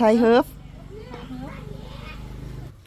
Thai herb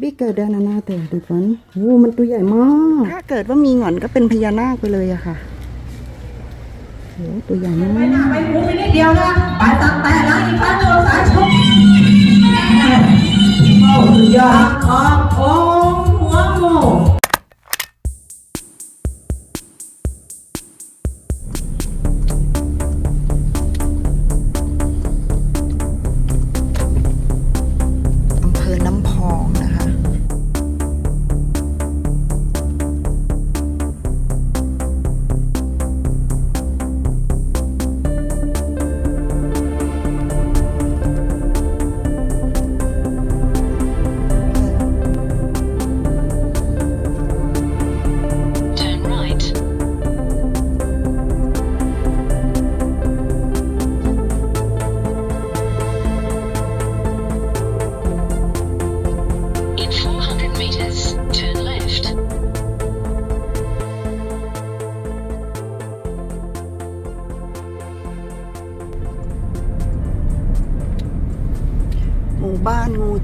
bigger than another this one โอ้มันตัวใหญ่มาก ถ้าเกิดว่ามีหงอนก็เป็นพญานาคไปเลยอะค่ะโอ้ตัวใหญ่มาก ไปหน้าไปหมุนไปนิดเดียวนะไปตักแต่ละอีกครั้งหนึ่งสายชกโอ้สุดยอดออ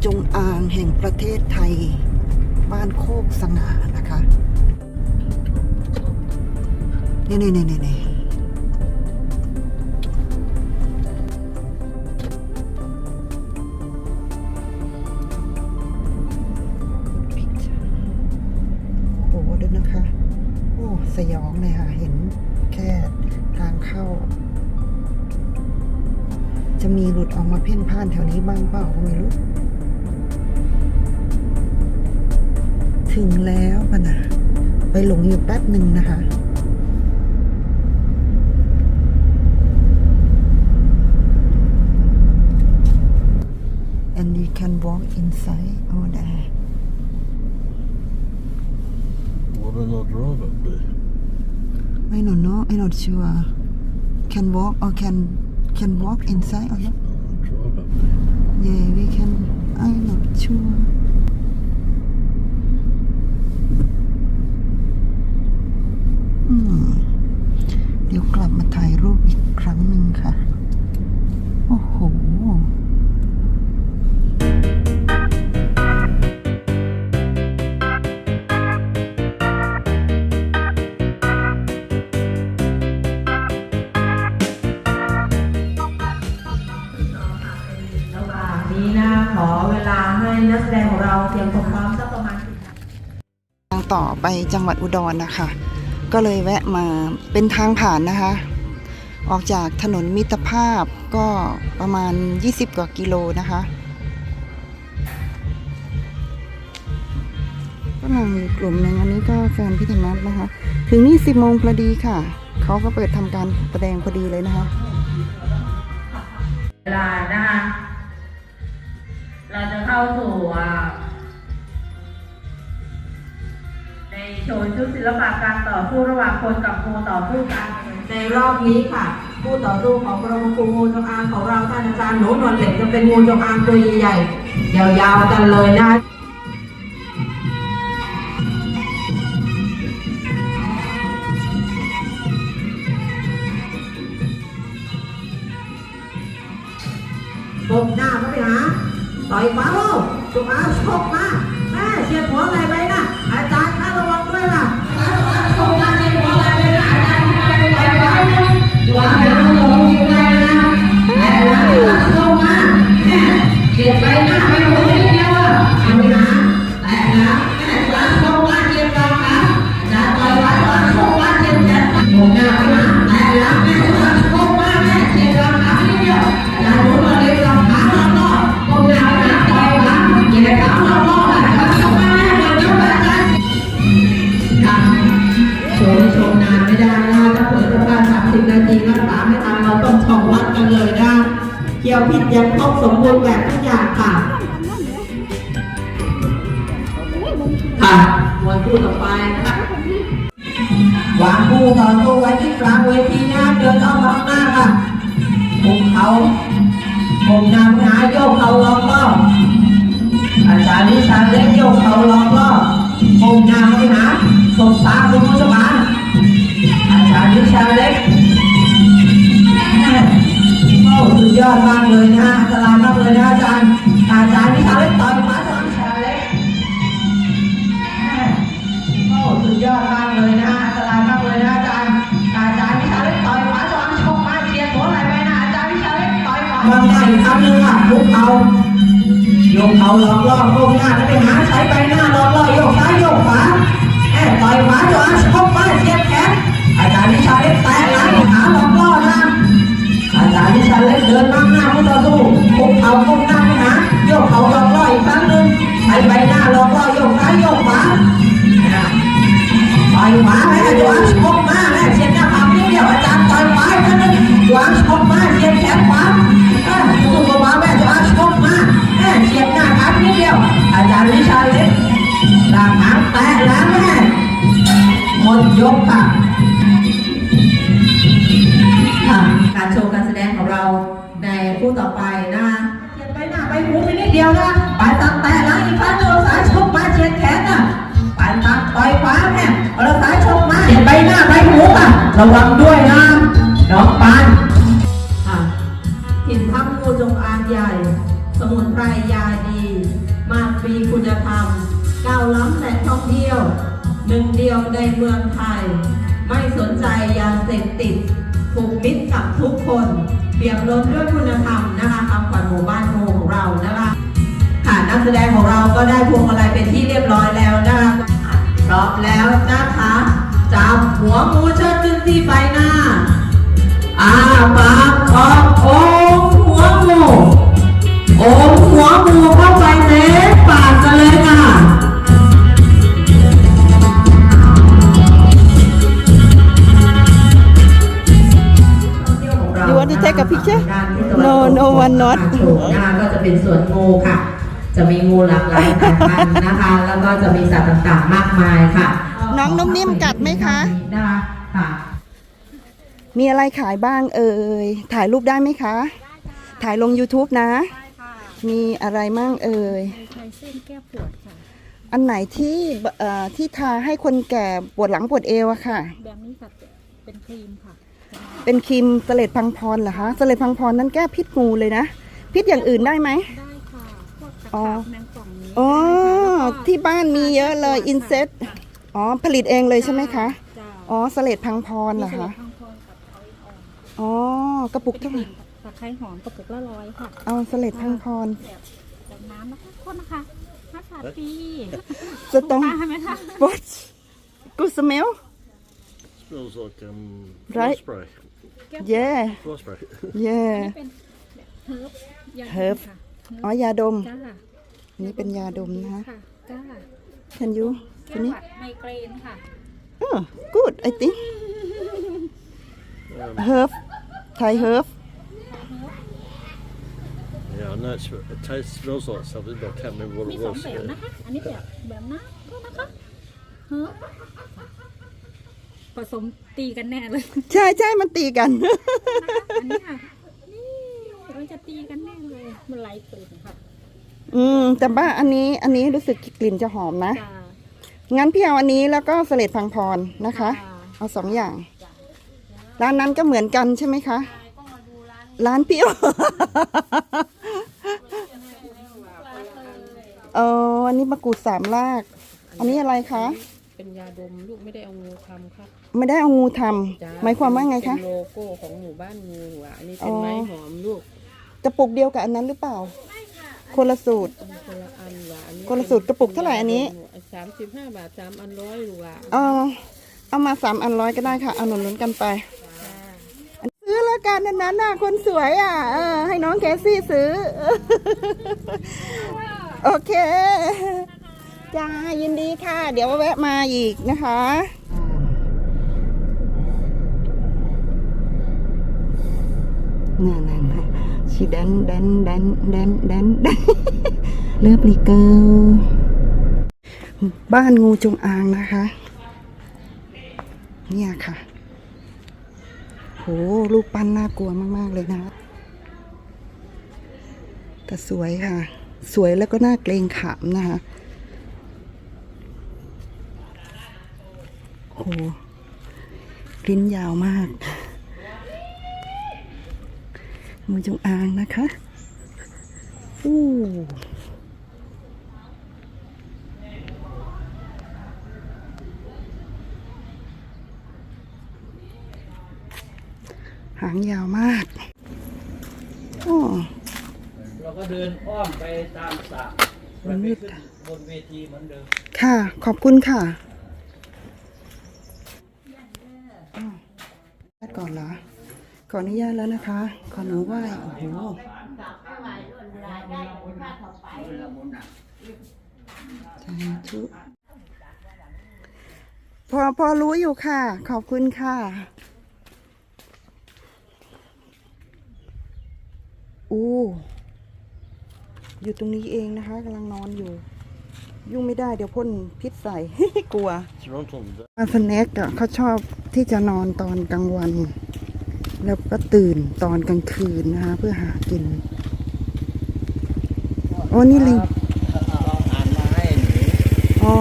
จงอางแห่งประเทศไทย บ้านโคกสง่านะคะนี่นี่นี่นี่นี่โอ้โหดูนะคะ โอ้ สยองเลยค่ะ เห็นแค่ทางเข้า จะมีหลุดออกมาเพ่นพ่านแถวนี้บ้างเปล่าก็ไม่รู้ ถึงแล้วปะนะไปหลงอยู่แป๊บหนึ่งนะคะ and you can walk inside over there What an I drive up there? I don't know I not sure can walk or can can walk inside or not I drive up there. yeah we can I not sure อืม เดี๋ยวกลับมาถ่ายรูปอีกครั้งหนึ่งค่ะ โอ้โหระหว่างนี้นะขอเวลาให้นักแสดงของเราเตรียมความพร้อมสักประมาณทางต่อไปจังหวัดอุดรนะคะ ก็เลยแวะมาเป็นทางผ่านนะคะ ออกจากถนนมิตรภาพก็ประมาณ 20 กว่ากิโลนะคะก็นั่งอยู่กลุ่มหนึ่งอันนี้ก็แฟนพิธีนัทนะคะ ถึงนี่ 10โมงพอดีค่ะ เขาก็เปิดทำการแสดงพอดีเลยนะคะเวลานะคะเราจะเข้าสู่ โชว์ชุดศิลปะการต่อสู้ระหว่างคนกับงูต่อสู้กัน ในรอบนี้ค่ะ ผู้ต่อสู้ของกรมครูงูจงอางของเราท่านอาจารย์หนูนวลเหล็กจะเป็นงูจงอางตัวใหญ่ๆยาวๆกันเลยนะตบหน้าเขาไปหาต่อยฟ้าโลกจุกอาชกมาแม่เฉียดหัวอะไรไป จุก ยวพิษยังครบสมบูรณ์แบบทุกอย่างค่ะ ค่ะมวยคู่ต่อไปนะคะวางคู่ต่อสู้ไว้ที่กลางเวทีนะเดินเอาข้างหน้าค่ะคุมเขาคุมนำหาโยกเขาล้อมรอบอาจารย์นิชาเล็กโยกเขาล้อมรอบคุมนำไปหาสมตาคุณผู้ชม ยอดมากเลยนะฮะอันตรายมากเลยนะอาจารย์อาจารย์พี่าำให้ต่อยมาจอนชาเล็กโอ้สุดยอดมากเลยนะฮะอันตรายมากเลยนะอาจารย์อาจารย์พี่าำให้ต่อยมาจอนชกมาเสียนหัวไหลไปนะอาจารย์พี่าำให้ต่อยมาบางทีครับนึงค่ะลุกเอาโยกเขาล้อมรอโค้งหน้าแล้วไปหาสายไปหน้าล้อมรอโยกซ้ายโยกขวาแอบต่อยขวาจอน ต่อไปนะเสียบไปหน้าไปหูไปนิดเดียวนะไปตัดแตะหลังอีกครั้งหนึงสายชกมาเฉียดแขนน่ะปานตักต่อยขวาแม่เอาสายชกมาเห็นใบหน้าใบหูป่ะระวังด้วยนะน้องปานอะถิ่นทัพงูจงอางใหญ่ สมุนไพรยาดี มากฟรีคุณธรรมก้าวล้ำแหล่งท่องเที่ยว หนึ่งเดียวในเมืองไทย ไม่สนใจยาเสพติดผูกมิตรกับทุกคน เปี่ยมล้นด้วยคุณธรรมนะคะคำขวัญหมู่บ้านงูของเรานะคะค่ะนักแสดงของเราก็ได้พวงมาลัยเป็นที่เรียบร้อยแล้วนะคะพร้อมแล้วนะคะจับหัวงูเชิดขึ้นที่ใบหน้าอาปากออกโอมหัวงูโอมหัวงูเข้าไปเต็มปากกันเลยค่ะ You want to take a picture? ด้านทิศตะวั No, ตก no ของ one not มหาสมุทรนะคะก็จะเป็นสวนงูค่ะ จะมีงูหลากหลายสายพันธุ์นะคะ แล้วก็จะมีสัตว์ต่างๆ มากมายค่ะน้องนุ่มนิ่มกัดไหมคะ นะคะค่ะ มีอะไรขายบ้างเอ่ย ถ่ายรูปได้ไหมคะ ถ่ายลง YouTube นะ มีอะไรมั่งเอ่ย ใช้เส้นแก้ปวดค่ะ อันไหนที่เอ่อที่ทาให้คนแก่ปวดหลังปวดเอวอะค่ะ แบบนี้ค่ะเป็นครีมค่ะ เป็นครีมเสลดพังพรเหรอคะเสลดพังพรนั้นแก้พิษงูเลยนะ พิษอย่างอื่นได้ไหม ได้ค่ะพวกตะอ๋อขาบแมงป่องนี้อ๋อได้ค่ะที่บ้านมีเยอะเลยอินเซตอ๋อ ผลิตเองเลยใช่ไหมคะจ้าอ๋อเสลดพังพรเหรอมีคะสลัดทองพรกับเอาอินออนอ๋อกระปุกเป็นเท่าไหร่ตะไคร้หอมกระปุกละร้อยค่ะ เอาเสลดพังพรแบบแบบน้ำนะคะโทษนะคะห้าสามปีจะต้องป้าใช่ไหมคะ what good smell Smells like um, Right. fly spray. yeah Fly spray. yeah เป็นเฮิร์บยาเฮิร์บค่ะอ๋อยาดม จ้าอันนี้เป็นยาดมนะคะ ค่ะจ้า can you แก้ตัวนี้ หวัดไมเกรนค่ะ oh good I think herb Thai herb Yeah, I know it's, it tastes, smells like something, but I can't remember what มี it สอง was. แบบ Yeah. นะคะ อันนี้แบบแบบน้ำก็นะคะเฮ้อ ผสมตีกันแน่เลยใช่ใช่มันตีกัน อันนี้ค่ะนี่มันจะตีกันแน่เลย มันไหลกลิ่นค่ะอืมแต่ว่าอันนี้อันนี้รู้สึกกลิ่นจะหอมนะ จ้างั้นพี่เอาอันนี้แล้วก็เสลดพังพรนะคะจ้าเอาสองอย่าง ร้านนั้นก็เหมือนกันใช่ไหมคะ ร้านพี่เอออันนี้มะกรูดสามราก อันนี้อะไรคะ เป็นยาดมลูกไม่ได้เอางูทำครับไม่ได้เอางูทจ้ำหมายความว่าไงคะเป็นโลโก้ของหมู่บ้านงูอะอันนี้อ๋เป็นอไม้หอมลูกกระปุกเดียวกับอันนั้นหรือเปล่า คนละสูตร เป็นคนละอันว่ะอันนี้คนละสูตรกระปุกเท่าไหร่อันนี้ สามสิบห้าบาทสามอันร้อยลูกอะเอาเอามาสามอันร้อยก็ได้ค่ะเอาหนุนนุนกันไปซื้อแล้วกันนั้นน่ะน่ะคนสวยอะเออให้น้องแคสซี่ซื้อ โอเค จ้ายินดีค่ะ เดี๋ยวแวะมาอีกนะคะน่าน่าน่ชีแดนแดนแดนแดนแดนแดนเลิฟลีเกิลบ้านงูจงอางนะคะ เนี่ยค่ะโหลูกปั้นน่ากลัวมาก ๆ เลยนะ แต่สวยค่ะ สวยแล้วก็น่าเกรงขามนะคะ หลิ้นยาวมากงูจงอางนะคะอู้หางยาวมากโอ้ก็เดินอ้อมไปตามสระมันมืดขึ้นบนเวทีเหมือนเดิม ค่ะ ขอบคุณค่ะอ้าว ก่อนเหรอ ขออนุญาตแล้วนะคะ ขอหนูไหว้โอ้โหสาธุพอพอรู้อยู่ค่ะ ขอบคุณค่ะอู้อยู่ตรงนี้เองนะคะกำลังนอนอยู่ ยุ่งไม่ได้เดี๋ยวพ่นพิษใส่ กลัว Toronto, อาสแน็กอะเขาชอบที่จะนอนตอนกลางวัน แล้วก็ตื่นตอนกลางคืนนะคะเพื่อหากิน โอ้นี่ลิงเราอ่านมาให้หนูอ๋อ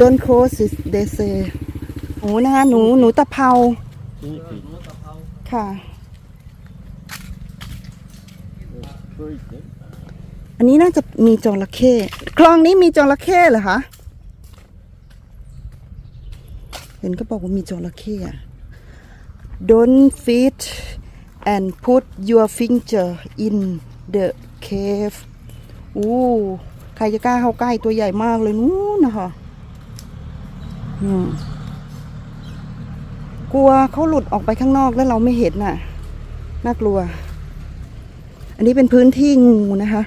don't close it they say หนูนะคะหนูหนูตะเภา guinea pig. ค่ะ It's very good. อันนี้น่าจะมีจระเข้ คลองนี้มีจระเข้เหรอคะ เห็นก็บอกว่ามีจระเข้ Don't feed and put your finger in the cave อู้ใครจะกล้าเข้าใกล้ตัวใหญ่มากเลยนู้นนะคะกลัวเขาหลุดออกไปข้างนอกแล้วเราไม่เห็นน่ะ น่ากลัว อันนี้เป็นพื้นที่งูนะคะ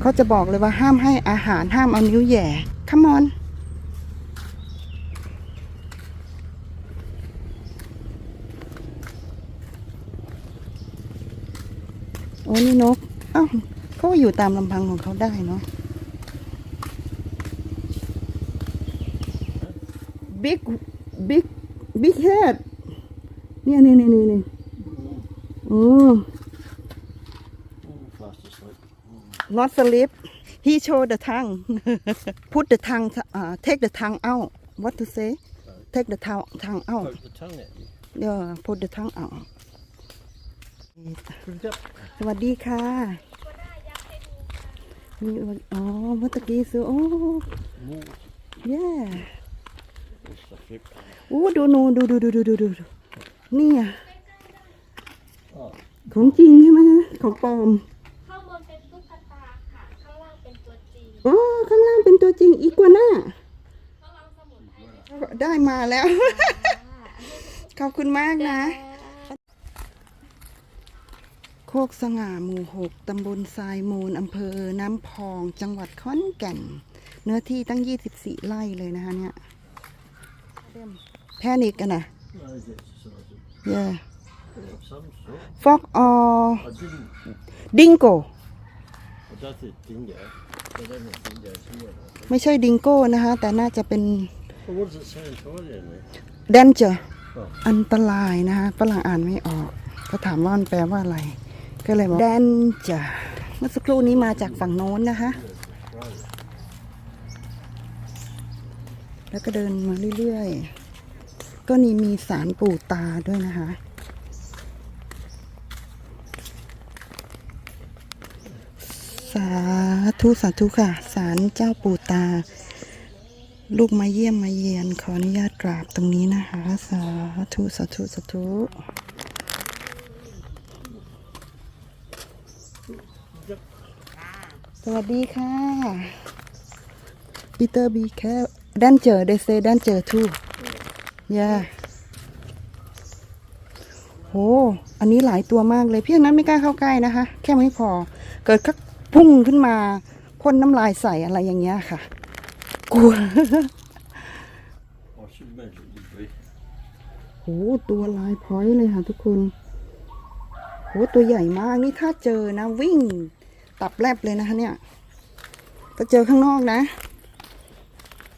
เขาจะบอกเลยว่าห้ามให้อาหารห้ามเอานิ้วแย่ come on โอ้นี่นกเอ้าเขาอยู่ตามลำพังของเขาได้เนาะ big big big head เนี่ยนี่นี่นี่นี่โอ้ not sleep he show the tongue put the tongue uh, take the tongue out what to say take the tongue tongue out Poke the tongue at you. yeah put the tongue out Look up. สวัสดีค่ะมีอ๋อเมื่อตะกี้ซื้อโอ้ More. yeah It's the flip. อู้ดูหนูดูดูดูดูดูดูดูนี่อะของจริงใช่ไหมฮะของปลอม ข้างบนเป็นตุ๊กตาค่ะ ข้างล่างเป็น ตัวจริงอ๋อข้างล่างเป็นตัวจริงอีกว่าน่าข้างล่างสมุนไพรได้มาแล้ว ขอบคุณมากนะ โคกสง่าหมู่หกตำบลทรายมูลอำเภอน้ำพองจังหวัดขอนแก่น เนื้อที่ตั้ง 24 ไร่เลยนะคะเนี่ยแพนิกกันนะ No, he's exercising. เย่ Of some sort. ฟอกออ I didn't. ดิงโก I don't think dingo. I don't think dingo here. ไม่ใช่ดิงโก้นะคะ แต่น่าจะเป็น Well, what does it say in Thailand there? แดนเจอร์อ๋ออันตรายนะคะฝรั่งอ่านไม่ออก ก็ถามว่ามันแปลว่าอะไร ก็เลยบอกแดนเจอร์เมื่อสักครู่นี้มาจากฝั่งโน้นนะคะ แล้วก็เดินมาเรื่อยๆ ก็นี่มีสารปู่ตาด้วยนะคะ สาธุสาธุค่ะสารเจ้าปู่ตา ลูกมาเยี่ยมมาเยียนขออนุญาตกราบตรงนี้นะคะ สาธุสาธุสาธุสวัสดีค่ะปีเตอร์บีแคดันเจอเดซดันเจอทูยาโหอันนี้หลายตัวมากเลยพี่นั้นไม่กล้าเข้าใกล้นะคะ แค่ไม่พอ เกิดคัก พุ่งขึ้นมาพ่นน้ำลายใส่อะไรอย่างเงี้ยค่ะ กลัวโหตัวลายพ้อยเลยค่ะทุกคนโหตัวใหญ่มากนี่ถ้าเจอนะวิ่งตับแลบเลยนะคะเนี่ย ถ้าเจอข้างนอกนะ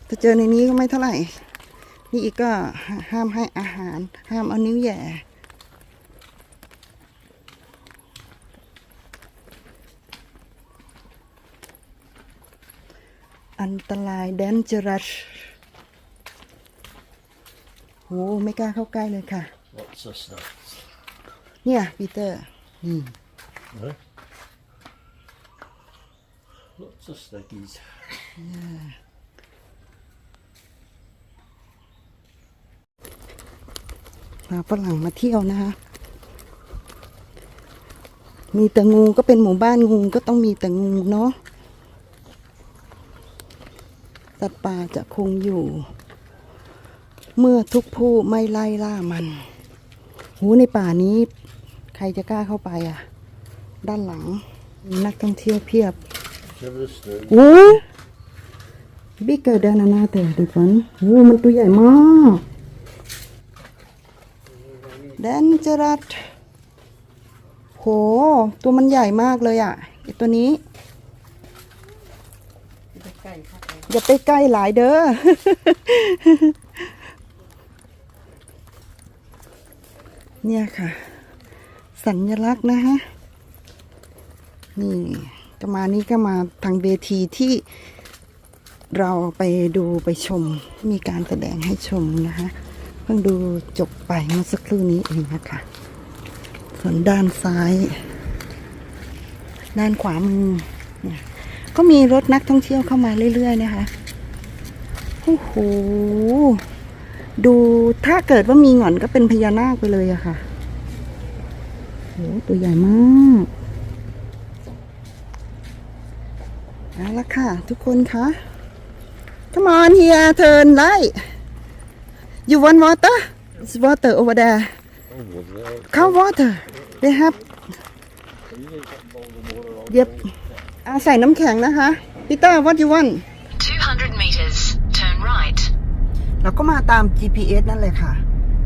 ถ้าเจอในนี้ก็ไม่เท่าไหร่ นี่อีกก็ห้ามให้อาหาร ห้ามเอานิ้วแย่ อันตรายแดนเจอรัสโหไม่กล้าเข้าใกล้เลยค่ะ Lots of stuff. เนี่ยปีเตอร์ No? Lots of snakes. พาฝรั่งมาเที่ยวนะคะ มีแต่งูก็เป็นหมู่บ้านงูก็ต้องมีแต่งูเนาะสัตว์ป่า จะคงอยู่ เมื่อทุกผู้ไม่ไล่ล่ามัน หูในป่านี้ ใครจะกล้าเข้าไปอะ ด้านหลังมีนักท่องเที่ยวเพียบ โอ้บิ๊กเกิดดานานาแต่ดูก่อนโอ้มันตัวใหญ่มากแดนเจอรัดโห ตัวมันใหญ่มากเลยอะไอตัวนี้ อย่าไปใกล้หลายเด้อ เนี่ยค่ะ สัญลักษณ์นะฮะ นี่ก็มานี้ก็มาทางเวทีที่เราไปดูไปชม มีการแสดงให้ชมนะคะเพิ่งดูจบไปเมื่อสักครู่นี้เองนะคะส่วนด้านซ้าย ด้านขวามือเนี่ย ก็มีรถนักท่องเที่ยวเข้ามาเรื่อย ๆ นะคะโอ้โหดูถ้าเกิดว่ามีหงอนก็เป็นพญานาคไปเลยอะค่ะโหตัวใหญ่มากเอาละค่ะ ทุกคนคะ Come on here turn right you want water It's water over there cow water they have yep อาใส่น้ำแข็งนะคะพีเตอร์ what you want 200 meters, turn right. เราก็มาตาม GPS นั่นเลยค่ะ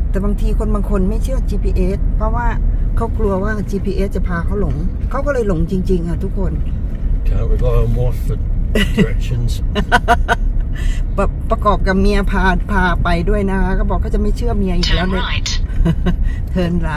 แต่บางทีคนบางคนไม่เชื่อ GPS เพราะว่าเขากลัวว่า GPS จะพาเขาหลง เขาก็เลยหลงจริง ๆ ค่ะทุกคน Can't rely on wife for directions. ประประกอบกับเมียพาพาไปด้วยนะคะ ก็บอกเขาจะไม่เชื่อเมียอีกแล้ว Turn เลย right. เทินไร